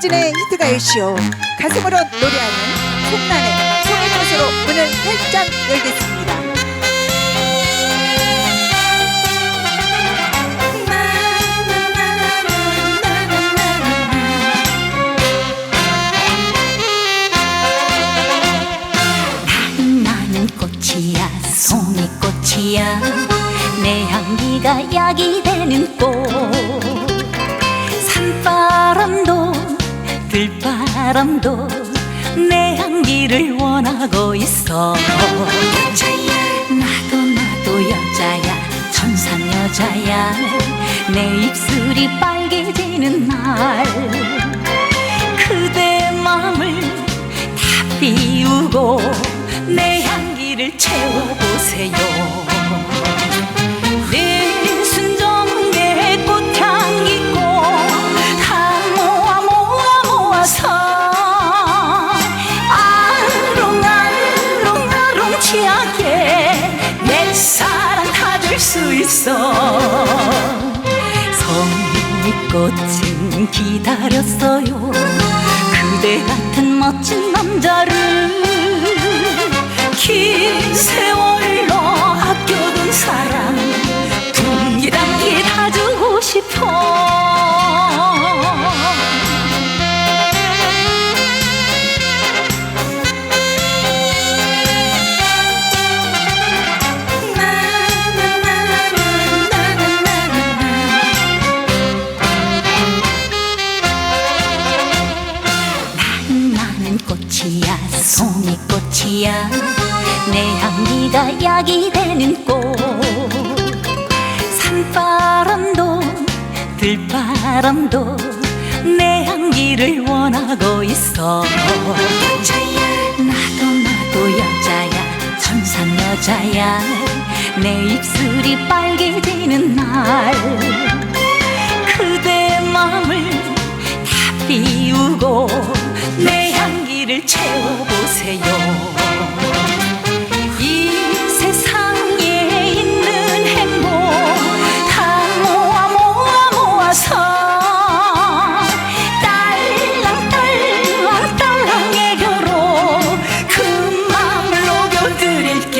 김혜진의 히트가요쇼 가슴으로 노래하는 콩나네 송이꽃으로 문을 활짝 열겠습니다. 나는 꽃이야 송이 꽃이야. 내 향기가 약이 되는 꽃 들바람도 내 향기를 원하고 있어. 나도 나도 여자야 천상 여자야. 내 입술이 빨개지는 날 그대 마음을 다 비우고 내 향기를 채워 있어. 성미꽃은 기다렸어요. 그대 같은 멋진 남자를 긴 세월로 아껴둔 사랑. 둥기단기 다 주고 싶어 꽃이야 송이꽃이야. 내 향기가 약이 되는 꽃. 산바람도 들바람도 내 향기를 원하고 있어. 나도 나도 여자야 천상 여자야. 내 입술이 빨개지는 날. 그대 마음을 다 비우고 내 채워보세요. 이 세상에 있는 행복 다 모아 모아 모아서 딸랑딸랑 딸랑애교로 그 마음을 녹여드릴게.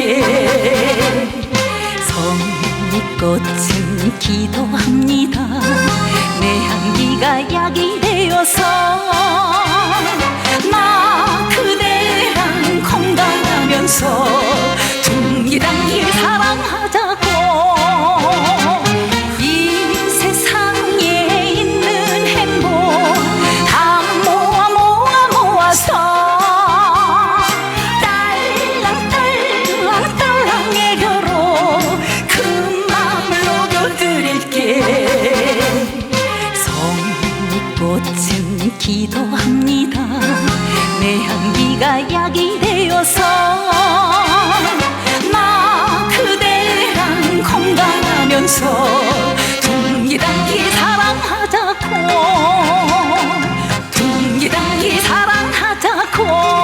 성미꽃은 기도합니다 내가 약이 되어서 나 그대랑 건강하면서 둥기당기 사랑하자고 둥기당기 사랑하자고.